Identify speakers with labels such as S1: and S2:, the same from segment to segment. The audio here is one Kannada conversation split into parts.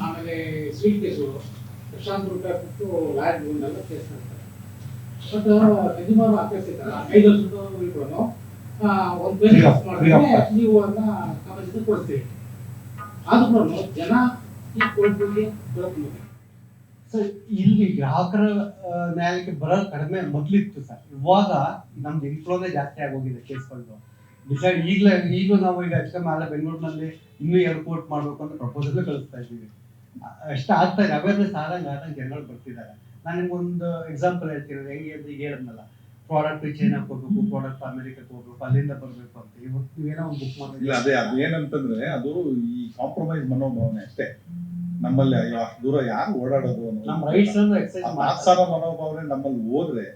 S1: ಆಮೇಲೆ ಸ್ವೀಟ್ ಕೇಸು ಪ್ರಶಾಂತ್ ರೂಪಾಯಿ ಕೊಟ್ಟು ಲಾಯರ್ ಬಂದೆಲ್ಲ ಕೇಸ್ ಮಾಡ್ತಾರೆ. ಬಟ್ ಯಜಮಾನ ಅಪೇಕ್ಷಿತಲ್ಲ ಐದು ವರ್ಷದ ಇಟ್ಕೊಂಡು ಒಂದು
S2: ಬೇರೆ ಕೆಲಸ
S1: ಮಾಡಿದ್ರೆ ನೀವು ಅದನ್ನ ಕೊಡ್ತೀವಿ ಆದ್ರೂ ಜನ ಈ ಕೋರ್ಟ್ಗೆ ಬರೋದು
S2: ಸರ್ ಇಲ್ಲಿ ಗ್ರಾಹಕರ ನ್ಯಾಯಕ್ಕೆ ನ್ಯಾಯಾಲಯಕ್ಕೆ ಬರೋದು ಕಡಿಮೆ ಮೊದ್ಲಿತ್ತು ಸರ್. ಇವಾಗ ನಮ್ದು ಇನ್ಫ್ಲೋನೇ ಜಾಸ್ತಿ ಆಗೋಗಿದೆ ಕೇಸ್ಗಳು ಡಿಸೈಡ್ ಈಗಲೇ ಈಗಲೂ ನಾವು ಈಗ ಹೆಚ್ಚು ಅಲ್ಲ ಬೆಂಗಳೂರಿನಲ್ಲಿ ಇನ್ನೂ ಏರ್ಪೋರ್ಟ್ ಮಾಡಬೇಕು ಅಂತ ಪ್ರಪೋಸಲ್ ಕಳಿಸ್ತಾ ಇದ್ದೀವಿ. ಅಷ್ಟು ಆಗ್ತಾ ಇದೆ. ಅವೇರ್ನೆಸ್ ಆದಂಗೆ ಆದಂಗೆ ಜನಗಳು ಬರ್ತಿದ್ದಾರೆ. ನಾನು ನಿಮ್ಗೊಂದು ಎಕ್ಸಾಂಪಲ್ ಹೇಳ್ತೀನಿ ಹೆಂಗೆ ಅಂತ ಈಗ ಹೇಳಿದ್ನಲ್ಲ. ಪ್ರಾಡಕ್ಟ್ ಚೈನಾಗೆ ಹೋಗ್ಬೇಕು ಪ್ರಾಡಕ್ಟ್ ಅಮೆರಿಕಕ್ಕೆ ಹೋಗ್ಬೇಕು ಅಲ್ಲಿಂದ ಬರಬೇಕು ಅಂತ. ಇವತ್ತು ಏನೋ ಒಂದು ಬುಕ್
S3: ಇಲ್ಲ
S2: ಮಾಡಿ
S3: ಅದೇ ಅದು ಏನಂತಂದ್ರೆ ಅದು ಈ ಕಾಂಪ್ರಮೈಸ್ ಮನೋಭಾವನೆ ಅಷ್ಟೇ. ನಮ್ಮಲ್ಲಿ ದೂರ ಯಾರು ಓಡಾಡೋದು ಅನ್ನೋದು.
S2: ನಮ್ಮ ರೈಟ್ಸ್
S3: ಅಂದ್ರೆ ಮನೋಭಾವನೆ ನಮ್ಮಲ್ಲಿ ಹೋದ್ರೆ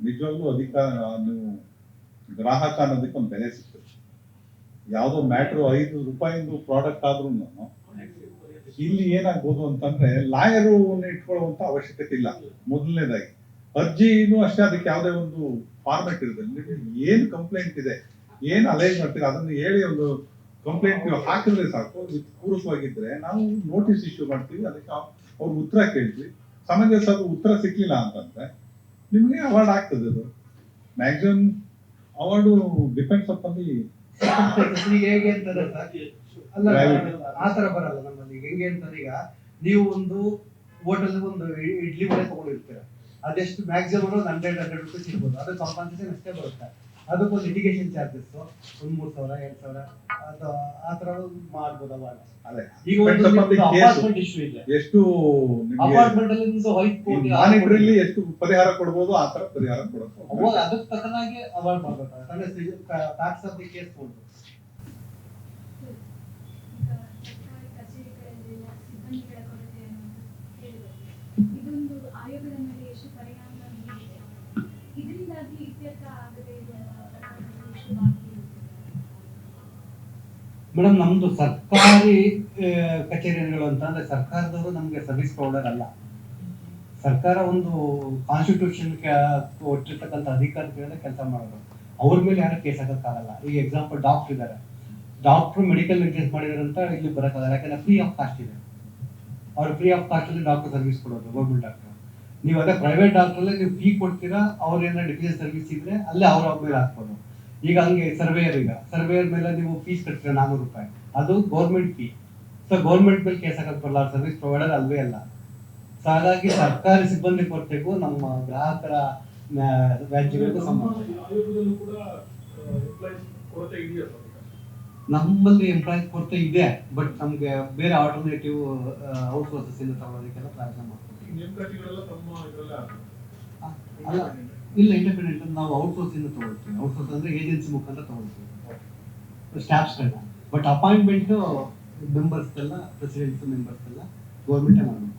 S3: ನಿಜವಾಗ್ಲೂ ಅಧಿಕಾರ ನೀವು ಗ್ರಾಹಕ ಅನ್ನೋದಕ್ಕೆ ಒಂದು ಬೆಲೆ ಸಿಗ್ತದೆ. ಯಾವುದೋ ಮ್ಯಾಟ್ರು ಐದು ರೂಪಾಯಿಂದು ಪ್ರಾಡಕ್ಟ್ ಆದ್ರೂ ಇಲ್ಲಿ ಏನಾಗ್ಬೋದು ಅಂತಂದ್ರೆ ಲಾಯರು ಇಟ್ಕೊಳ್ಳುವಂತ ಅವಶ್ಯಕತೆ ಇಲ್ಲ. ಮೊದಲನೇದಾಗಿ ಅರ್ಜಿನೂ ಅಷ್ಟೇ, ಅದಕ್ಕೆ ಯಾವುದೇ ಒಂದು ಫಾರ್ಮೆಟ್ ಇರುತ್ತೆ ಏನು ಕಂಪ್ಲೇಂಟ್ ಇದೆ, ಏನು ಅಲೈನ್ ಮಾಡ್ತೀರಾ, ಅದನ್ನು ಹೇಳಿ ಒಂದು ಕಂಪ್ಲೇಂಟ್ ನೀವು ಹಾಕಿದ್ರೆ ಸಾಕು. ಪೂರಕವಾಗಿದ್ರೆ ನಾವು ನೋಟಿಸ್ ಇಶ್ಯೂ ಮಾಡ್ತೀವಿ, ಅದಕ್ಕೆ ಅವ್ರ ಉತ್ತರ ಕೇಳ್ತೀವಿ. ಸಮಂಜಸ ಉತ್ತರ ಸಿಕ್ಲಿಲ್ಲ ಅಂತಂದ್ರೆ ನಿಮಗೆ ಅವಾರ್ಡ್ ಆಗ್ತದೆ ಅದು. ಮ್ಯಾಕ್ಸಿಮಮ್ ಅವಾರ್ಡು ಡಿಪೆಂಡ್ಸ್
S2: ಈಗ ಹೇಗೆ ಅಂತಾರೆ? ಅಲ್ಲ ಆ ತರ ಬರಲ್ಲ ನಮ್ಮಲ್ಲಿ. ಹೆಂಗೆ ಅಂತಾರೆ ಈಗ ನೀವು ಒಂದು ಹೋಟೆಲ್ ಒಂದು ಇಡ್ಲಿ ವಡೆ ತಗೊಂಡಿರ್ತೀರ. ಅದೆಷ್ಟು ಮ್ಯಾಕ್ಸಿಮಮ್ ಒಂದು ಹಂಡ್ರೆಡ್ ಹಂಡ್ರೆಡ್ ರುಪೀಸ್ ಇರ್ಬೋದು. ಅದು ಕಾಂಪನ್ಸೇಷನ್ ಅಷ್ಟೇ ಬರುತ್ತೆ. ಅದಕ್ಕೊಂದು ಲಿಟಿಗೇಷನ್ ಚಾರ್ಜಸ್ ಒಂದ್ ಮೂರ್ ಸಾವಿರ ಎರಡ್ ಸಾವಿರ ಅದು ಆ ಮಾಡ್ಬೋದು ಅವಾಗ
S3: ಅದೇ.
S2: ಈಗ ಒಂದು. ಅಪಾರ್ಟ್ಮೆಂಟ್ ಇಶ್ಯೂ ಇದೆ.
S3: ಎಷ್ಟು
S2: ಅಪಾರ್ಟ್ಮೆಂಟ್ ಅಲ್ಲಿ ವೈಟ್
S3: ಎಷ್ಟು ಪರಿಹಾರ ಕೊಡ್ಬೋದು ಆ ಪರಿಹಾರ ಕೊಡೋದು.
S2: ಅವಾಗ ಅದಕ್ಕೆ ತಕ್ಕನಾಗಿ ಅವಾರ್ಡ್ ಮಾಡ್ಬೇಕು ಟ್ಯಾಕ್ಸ್ ಆಫ್ ದಿ ಕೇಸ್ ಕೊಡ್ಬೇಕು
S4: ಈಗ ಸರ್ಕಾರಿ ಕಚೇರಿಗಳಲ್ಲೆಲ್ಲ ಸಿಬ್ಬಂದಿಗಳ ಕೊರತೆಯನ್ನು ಹೇಳಿದರು ಇದೊಂದು ಆಯೋಗದ ಮೇಲೆ ಎಷ್ಟು ಪರಿಣಾಮ ಬೀರಿದೆ ಇದರಿಂದಾಗಿ ಇತ್ಯರ್ಥ ಆಗದೇ ಇರುವ ಪ್ರಕರಣಗಳು ಎಷ್ಟು ಬಾಕಿ ಇರುತ್ತದೆ?
S2: ಮೇಡಮ್, ನಮ್ದು ಸರ್ಕಾರಿ ಕಚೇರಿಗಳು ಅಂತಂದ್ರೆ ಸರ್ಕಾರದವರು ನಮ್ಗೆ ಸರ್ವಿಸ್ ಪ್ರೊವೈಡರ್ ಅಲ್ಲ ಸರ್ಕಾರ ಒಂದು ಕಾನ್ಸ್ಟಿಟ್ಯೂಷನ್ ಕೊಟ್ಟಿರ್ತಕ್ಕಂಥ ಅಧಿಕಾರಿಗಳನ್ನ ಕೆಲಸ ಮಾಡೋದು. ಅವ್ರ ಮೇಲೆ ಯಾರು ಕೇಸ್ ಹಾಕಕ್ಕಾಗಲ್ಲ. ಈಗ ಎಕ್ಸಾಂಪಲ್ ಡಾಕ್ಟರ್ ಇದ್ದಾರೆ ಡಾಕ್ಟರ್ ಮೆಡಿಕಲ್ ನೆಗ್ಲೆಕ್ಟ್ ಮಾಡಿದಾರೆ ಅಂತ ಇಲ್ಲಿ ಬರೋಕ್ಕಾಗಲ್ಲ. ಯಾಕಂದ್ರೆ ಫ್ರೀ ಆಫ್ ಕಾಸ್ಟ್ ಇದೆ. ಅವ್ರು free of cost doctor service ಕೊಡೋದು ಗೌರ್ಮೆಂಟ್ ಡಾಕ್ಟರ್ ನೀವು ಅದೇ ಪ್ರೈವೇಟ್ ಡಾಕ್ಟ್ರಲ್ಲೇ ನೀವು ಫೀ ಕೊಡ್ತೀರಾ, ಅವ್ರ ಡಿಫಿಷನ್ ಸರ್ವಿಸ್ ಇದ್ರೆ ಅಲ್ಲೇ ಅವ್ರ ಮೇಲೆ ಹಾಕ್ಬೋದು. ಈಗ ಹಂಗೆ ಸರ್ವೇಯರ್ ಈಗ. ಸರ್ವೇಯರ್ ಮೇಲೆ ನೀವು ಫೀಸ್ ಕಟ್ಟಿದ್ರೆ ನಾನ್ನೂರು ರೂಪಾಯಿ? ಅದು ಗೌರ್ಮೆಂಟ್ ಫೀ ಸೊ ಗೌರ್ಮೆಂಟ್ ಮೇಲೆ ಕೇಸ್ ಹಾಕಕ್ ಬರಲ್ಲ. ಸರ್ವಿಸ್ ಪ್ರೊವೈಡರ್ ಅಲ್ವೇ ಅಲ್ಲ. ಸೊ ಹಾಗಾಗಿ ಸರ್ಕಾರಿ ಸಿಬ್ಬಂದಿ ಕೊರತೆಗೂ ನಮ್ಮ ಗ್ರಾಹಕರ ವ್ಯಾಜ್ಯಗಳಿಗೂ ಸಂಬಂಧ. ನಮ್ಮಲ್ಲಿ ಎಂಪ್ಲಾಯೀಸ್ ಕೊರತೆ ಇದೆ. ಬಟ್ ನಮ್ಗೆ ಬೇರೆ ಆಲ್ಟರ್ನೇಟಿವ್ ಔಟ್ ಸೋರ್ಸಸ್ ಇಂದ ತಗೊಳ್ಳೋದಕ್ಕೆಲ್ಲ ಪ್ರಯತ್ನ ಮಾಡ್ತೀವಿ. ಇಲ್ಲ ಇಂಡಿಪೆಂಡೆಂಟ್ ನಾವು ಔಟ್ಸೋರ್ಸ್ ಇಂದ ತಗೊಳ್ತೀವಿ. ಔಟ್ಸೋರ್ಸ್ ಅಂದ್ರೆ ಏಜೆನ್ಸಿ ಮುಖಾಂತರ ತಗೊಳ್ತೀವಿ. ಸ್ಟಾಫ್ಸ್ಗಳನ್ನ ಬಟ್ ಅಪಾಯಿಂಟ್ಮೆಂಟ್ ಮೆಂಬರ್ಸ್ ಎಲ್ಲ ಪ್ರೆಸಿಡೆಂಟ್ಸ್ ಮೆಂಬರ್ಸ್ ಎಲ್ಲ ಗೌರ್ಮೆಂಟೇ ಮಾಡಬೇಕು.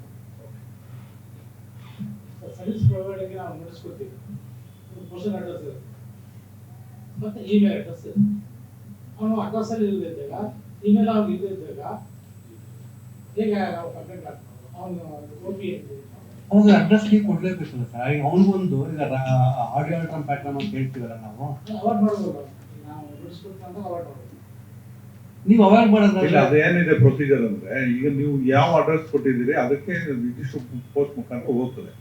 S1: ಸರ್ವಿಸ್ ಪ್ರೊವೈಡರ್ಗೆ ನಾವು ನಡೆಸ್ಕೊತೀವಿ ಪರ್ಸನ್ ಅಡ್ರೆಸ್ ಮತ್ತೆ ಇಮೇಲ್ ಅಡ್ರೆಸ್ ಅವನು ಅಡ್ರೆಸ್ ಅಲ್ಲಿ ಇಲ್ಲದಿದ್ದಾಗ ಇಮೇಲ್ ಅವ್ನಿಗೆ ಇಲ್ಲದಿದ್ದಾಗ ಹೇಗೆ ನಾವು ಕಂಪ್ಲೇಂಟ್ ಹಾಕ್ಬೋದು ಅವನು ಒ ಪಿ
S2: ಅವಾಗ ಅಡ್ರೆಸ್ ನೀವು ಕೊಡ್ಲೇಬೇಕಲ್ಲ ಸರ್ ಈಗ ಅವನಿಗೊಂದು ಈಗ ಆಡಿಯೋ ಅಲ್ಟ್ರಮ್ ಪ್ಯಾಟ್ರನ್ ಅಂತ ಹೇಳ್ತೀವಲ್ಲ ನಾವು.
S1: ಅವಾಯ್ಡ್ ಮಾಡ್ಬೋದು ನಾವು ನಡೆಸ್ಕೊಡ್ತೀವಿ ಅಂತ ಅವಾಯ್ಡ್ ಮಾಡ್ಬೋದು.
S2: ನೀವು ಅವಾಯ್ಡ್
S3: ಇಲ್ಲ
S2: ಮಾಡೋದ್ರೆ
S3: ಅದೇನಿದೆ ಪ್ರೊಸೀಜರ್ ಅಂದ್ರೆ ಈಗ ನೀವು ಯಾವ ಅಡ್ರೆಸ್ ಕೊಟ್ಟಿದ್ದೀರಿ ಅದಕ್ಕೆ ನಿರ್ದಿಷ್ಟ ಪೋಸ್ಟ್ ಮುಖಾಂತರ ಹೋಗ್ತದೆ.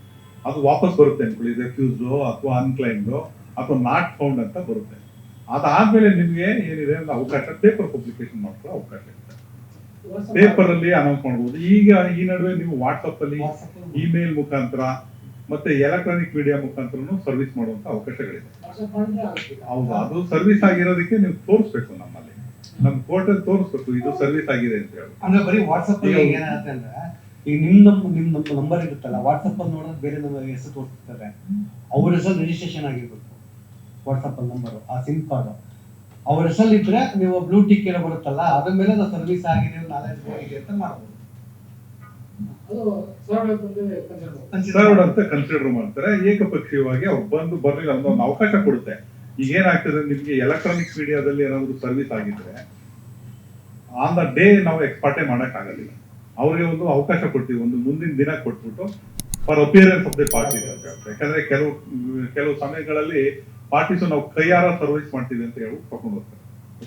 S3: ಅದು ವಾಪಸ್ ಬರುತ್ತೆ ಅನ್ಕೊಳ್ಳಿ ರೆಫ್ಯೂಸು ಅಥವಾ ಅನ್ಕ್ಲೈಮ್ಡು ಅಥವಾ ನಾಟ್ ಫೌಂಡ್ ಅಂತ ಬರುತ್ತೆ. ಅದಾದ್ಮೇಲೆ ನಿಮಗೆ ಏನಿದೆ ಅಂದ್ರೆ ಅವಕಾಶ ಪೇಪರ್ ಪಬ್ಲಿಕೇಶನ್ ಮಾಡ್ಕೊಳ್ಳೋ ಅವಕಾಶ ಇದೆ. ಪೇಪರ್ ಅಲ್ಲಿ ಅನೌನ್ಸ್ ಮಾಡಬಹುದು ಈಗ ಈ ನಡುವೆ ನೀವು ವಾಟ್ಸಪ್ ಅಲ್ಲಿ ಇಮೇಲ್ ಮುಖಾಂತರ ಮತ್ತೆ ಎಲೆಕ್ಟ್ರಾನಿಕ್ ಮೀಡಿಯಾ ಮುಖಾಂತರನು ಸರ್ವಿಸ್ ಮಾಡುವಂತ ಅವಕಾಶಗಳಿದೆ. ಹೌದು ಅದು ಸರ್ವಿಸ್ ಆಗಿರೋದಕ್ಕೆ ನೀವು ತೋರಿಸ್ಬೇಕು ನಮ್ಮಲ್ಲಿ. ನಮ್ ಕೋರ್ಟಲ್ಲಿ ತೋರಿಸ್ಬೇಕು ಇದು ಸರ್ವಿಸ್ ಆಗಿದೆ ಅಂತ ಹೇಳಿ.
S2: ಅಂದ್ರೆ ಬರೀ ವಾಟ್ಸಪ್ ಅಲ್ಲಿ
S3: ನೀವು-
S2: ಏನಾಗುತ್ತೆ ಅಂದ್ರೆ ಈಗ ನಿಮ್ ನಮ್ ನಿಮ್ ನಮ್ಮ ನಂಬರ್ ಇರುತ್ತಲ್ಲ ವಾಟ್ಸಪ್ ಅಲ್ಲಿ ನೋಡೋದು ಬೇರೆ ನಮ್ಮ ಹೆಸರು ತೋರಿಸ್ತಾರೆ. ಅವ್ರ ಹೆಸರು ರಿಜಿಸ್ಟ್ರೇಷನ್ ಆಗಿರ್ಬೇಕು. ವಾಟ್ಸಪ್ ಅಲ್ಲಿ ನಂಬರ್ ಆ ಸಿಮ್ ಕಾರ್ಡ್ ಅವ್ರ ಹೆಸರು ಇದ್ರೆ ನೀವು ಬ್ಲೂ ಟಿಕ್ ಏನೋ ಬರುತ್ತಲ್ಲ ಅದ್ರ ಮೇಲೆ ನಾವು ಸರ್ವಿಸ್ ಆಗಿದೆ ನಾಲೆಜ್ ಹೋಗಿದೆ ಅಂತ ಮಾಡ್ಬೋದು.
S3: ಸರ್ವ್ಡ್ ಅಂತ ಕನ್ಸಿಡರ್ ಮಾಡ್ತಾರೆ. ಏಕಪಕ್ಷೀಯವಾಗಿ ಅವ್ರು ಬಂದು ಬರ್ಲಿಲ್ಲ ಅನ್ನೋ ಒಂದು ಅವಕಾಶ ಕೊಡುತ್ತೆ. ಈಗ ಏನಾಗ್ತದೆ ನಿಮ್ಗೆ ಎಲೆಕ್ಟ್ರಾನಿಕ್ ಮೀಡಿಯಾದಲ್ಲಿ ಏನಾದ್ರು ಸರ್ವಿಸ್ ಆಗಿದ್ರೆ ಆನ್ ದ ಡೇ ನಾವು ಎಕ್ಸ್ಪಾರ್ಟೇ ಮಾಡಕ್ ಆಗಲಿಲ್ಲ ಅವ್ರಿಗೆ ಒಂದು ಅವಕಾಶ ಕೊಡ್ತೀವಿ ಒಂದು ಮುಂದಿನ ದಿನ ಕೊಟ್ಬಿಟ್ಟು for appearance of the party ಅಂತ ಹೇಳ್ತಾರೆ ಯಾಕಂದ್ರೆ ಕೆಲವು ಕೆಲವು ಸಮಯಗಳಲ್ಲಿ ಪಾರ್ಟೀಸ್ ನಾವು ಕೈಯಾರ ಸರ್ವಿಸ್ ಮಾಡ್ತೀವಿ ಅಂತ ಹೇಳಿ ತಗೊಂಡು ಹೋಗ್ತಾರೆ.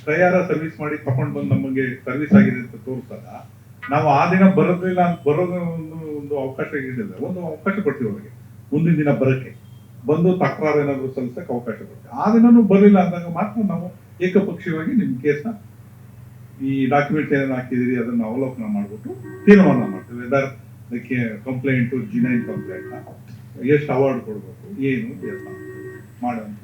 S3: ಕೈಯಾರ ಸರ್ವಿಸ್ ಮಾಡಿ ತಗೊಂಡು ಬಂದು ನಮಗೆ ಸರ್ವಿಸ್ ಆಗಿದೆ ಅಂತ ತೋರಿಸಿದಾಗ ನಾವು ಆ ದಿನ ಬರೋದಿಲ್ಲ ಅಂತ, ಬರೋದು ಒಂದು ಒಂದು ಅವಕಾಶ ಇಡಿದ್ರೆ ಒಂದು ಅವಕಾಶ ಕೊಡ್ತೀವಿ ಅವರಿಗೆ. ಮುಂದಿನ ದಿನ ಬರಕ್ಕೆ. ಬಂದು ತಕರಾರು ಏನಾದ್ರು ಸಲ್ಲಿಸಕ್ಕೆ ಅವಕಾಶ ಕೊಡ್ತೀವಿ. ಆ ದಿನನೂ ಬರಲಿಲ್ಲ ಅಂದಾಗ ಮಾತ್ರ ನಾವು ಏಕಪಕ್ಷೀಯವಾಗಿ ನಿಮ್ಮ ಕೇಸ್ನ ಈ ಡಾಕ್ಯುಮೆಂಟ್ ಏನೇನು ಹಾಕಿದಿರಿ ಅದನ್ನು ಅವಲೋಕನ ಮಾಡಿಬಿಟ್ಟು ತೀರ್ಮಾನ ಮಾಡ್ತೀವಿ. ವೆದರ್ ಅದಕ್ಕೆ ಕಂಪ್ಲೇಂಟು ಜಿನೈನ್ ಕಂಪ್ಲೇಂಟ್ ಎಷ್ಟು ಅವಾರ್ಡ್ ಕೊಡಬೇಕು, ಏನು ಎಲ್ಲ ಮಾಡುವಂಥ